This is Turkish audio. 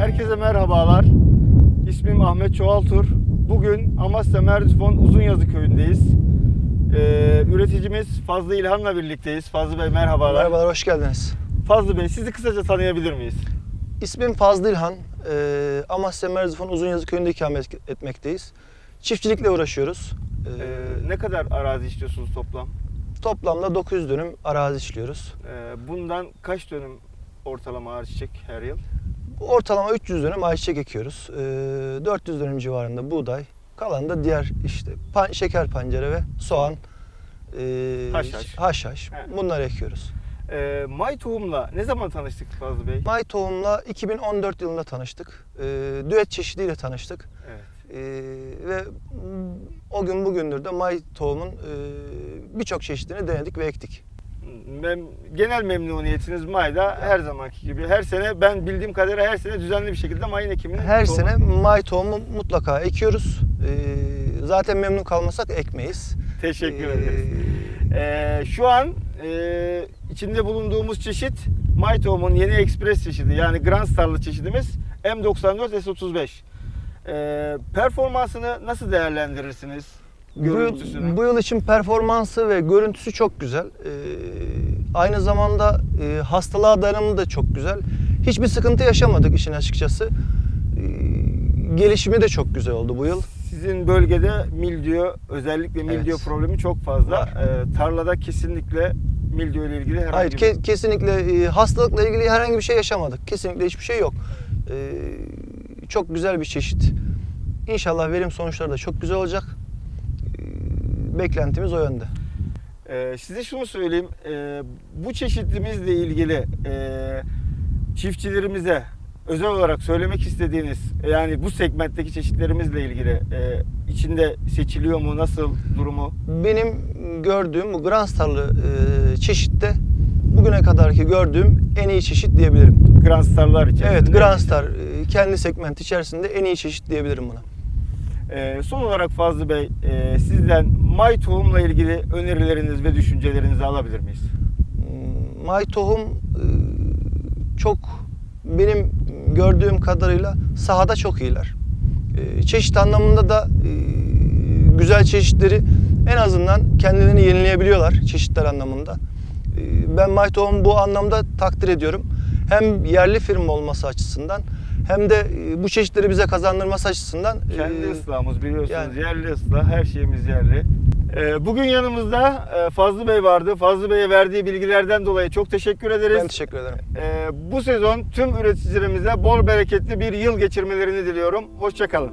Herkese merhabalar. İsmim Ahmet Çoğaltur. Bugün Amasya Merzifon Uzunyazı köyündeyiz. Ee, üreticimiz Fazlı İlhan'la birlikteyiz. Fazlı Bey merhabalar. Merhabalar, hoş geldiniz. Fazlı Bey sizi kısaca tanıyabilir miyiz? İsmim Fazlı İlhan. Ee, Amasya Merzifon Uzunyazı köyünde ikamet etmekteyiz. Çiftçilikle uğraşıyoruz. Ee, Ee, ne kadar arazi işliyorsunuz toplam? toplamda 900 dönüm arazi işliyoruz. Ee, bundan kaç dönüm ortalama ağaç çiçek her yıl? Ortalama 300 dönüm ayçiçek ekiyoruz. Ee, 400 dönüm civarında buğday. Kalan da diğer işte pan- şeker pancarı ve soğan. ee, Haşhaş. haşhaş. He. Bunları ekiyoruz. Ee, May tohumla ne zaman tanıştık Fazlı Bey? May tohumla 2014 yılında tanıştık. Ee, düet çeşidiyle tanıştık. Evet. Ee, ve o gün bugündür de may tohumun e, birçok çeşidini denedik ve ektik. Mem- genel memnuniyetiniz May'da her zamanki gibi. Her sene ben bildiğim kadarıyla her sene düzenli bir şekilde May'ın ekimini Her tohumu- sene may tohumu mutlaka ekiyoruz. Ee, zaten memnun kalmasak ekmeyiz. Teşekkür Ee, ederiz. Ee, şu an e, içinde bulunduğumuz çeşit May tohumun yeni ekspres çeşidi yani Grand Star'lı çeşidimiz M94 S35. Ee, performansını nasıl değerlendirirsiniz? Bu Görüntüsünü. bu yıl için performansı ve görüntüsü çok güzel. Ee, aynı zamanda e, hastalığa dayanımı da çok güzel. Hiçbir sıkıntı yaşamadık işin açıkçası. Ee, gelişimi de çok güzel oldu bu yıl. Sizin bölgede mildiyo, özellikle mildiyo Evet. problemi çok fazla. Ee, tarlada kesinlikle mildiyo ile ilgili herhangi Hayır ke- kesinlikle e, hastalıkla ilgili herhangi bir şey yaşamadık. Kesinlikle hiçbir şey yok. Ee, çok güzel bir çeşit. İnşallah verim sonuçları da çok güzel olacak. Ee, beklentimiz o yönde. Ee, size şunu söyleyeyim. Ee, bu çeşitimizle ilgili e, çiftçilerimize özel olarak söylemek istediğiniz yani bu segmentteki çeşitlerimizle ilgili e, içinde seçiliyor mu nasıl durumu? Benim gördüğüm bu Grand Star'lı e, çeşitte bugüne kadarki gördüğüm en iyi çeşit diyebilirim. Grand Star'lar için. Evet Grand Star e, kendi segment içerisinde en iyi çeşit diyebilirim buna. Ee, son olarak Fazlı Bey e, sizden May tohumla ilgili önerileriniz ve düşüncelerinizi alabilir miyiz? Hmm, May tohum e, çok benim gördüğüm kadarıyla sahada çok iyiler. E, Çeşit anlamında da e, güzel çeşitleri en azından kendilerini yenileyebiliyorlar çeşitler anlamında. E, Ben May tohum bu anlamda takdir ediyorum. Hem yerli firma olması açısından hem de e, bu çeşitleri bize kazandırması açısından Kendi e, ıslahımız biliyorsunuz yani- yerli ıslah her şeyimiz yerli. Ee, bugün yanımızda e, Fazlı Bey vardı. Fazlı Bey'e verdiği bilgilerden dolayı çok teşekkür ederiz. ben teşekkür ederim. Bu sezon tüm üreticilerimize bol bereketli bir yıl geçirmelerini diliyorum. Hoşçakalın.